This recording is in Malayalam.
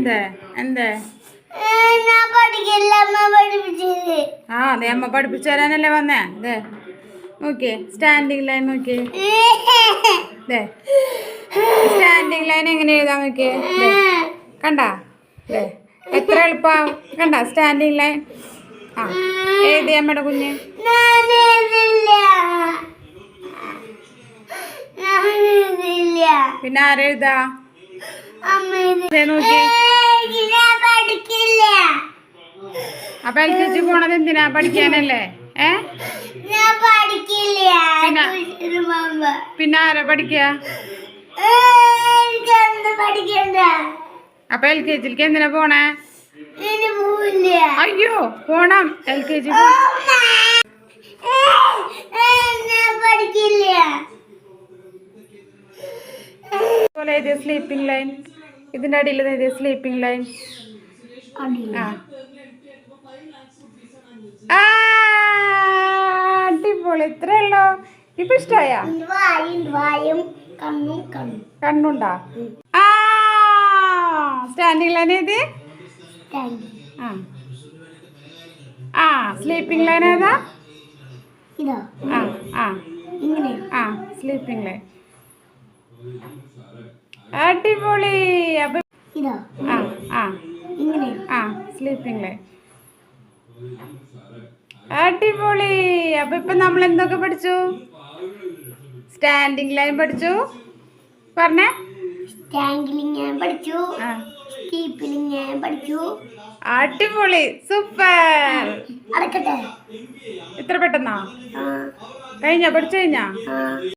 എന്ത്? എന്ത്? ആ അതെ അമ്മ പഠിപ്പിച്ചു തരാനല്ലേ വന്നേ. അതെ നോക്കിയേ സ്റ്റാൻഡിങ് ലൈൻ നോക്കിയേ. ദേ സ്റ്റാൻഡിങ് ലൈൻ എങ്ങനെ എഴുതാൻ നോക്കിയേ? കണ്ടാ? ദേ എത്ര എളുപ്പാ. കണ്ട സ്റ്റാൻഡിങ് ലൈൻ ആ എഴുതി അമ്മയുടെ കുഞ്ഞ്? പിന്നെ ആരെഴുതാ? അപ്പൊ എൽ കെ ജി പോണത് എന്തിനാ? പഠിക്കാനല്ലേ? ഏ? പിന്നെ? ആരാ പഠിക്കുക അപ്പൊ എൽ കെ ജിക്ക് എന്തിനാ പോണേ? അയ്യോ പോണം. എൽ കെ ജി പഠിക്കില്ല. സ്ലീപ്പിംഗ് ലൈൻ ഇതിന്റെ അടിയിൽ എഴുതിയ സ്ലീപ്പിംഗ് ലൈൻ ആ. അടിപൊളി. ഇത്രേ ഉള്ളോ? ഇപ്പൊ ഇഷ്ടായ? കണ്ണുണ്ടാ? ആ സ്റ്റാൻഡിങ് ലൈൻ ഏത്? ആ. സ്ലീപ്പിംഗ് ലൈൻ ഏതാ? ഇതോ. ആ ആ. ആ സ്ലീപ്പിംഗ് ലൈൻ അടിപൊളി. അപ്പൊ ആ ആ. ആ സ്ലീപ്പിംഗ് അടിപൊളി. അപ്പൊ ഇപ്പൊ നമ്മൾ എന്തൊക്കെ പഠിച്ചു? സ്റ്റാൻഡിങ് ലൈൻ പഠിച്ചു. പറഞ്ഞേ. സ്റ്റാൻഡിങ് ഞാൻ പഠിച്ചു. ഞാൻ പഠിച്ചു. അടിപൊളി. സൂപ്പർ അടക്കട്ടെ. ഇത്ര പെട്ടെന്നാ? കഴിഞ്ഞാ? പഠിച്ചു കഴിഞ്ഞാ?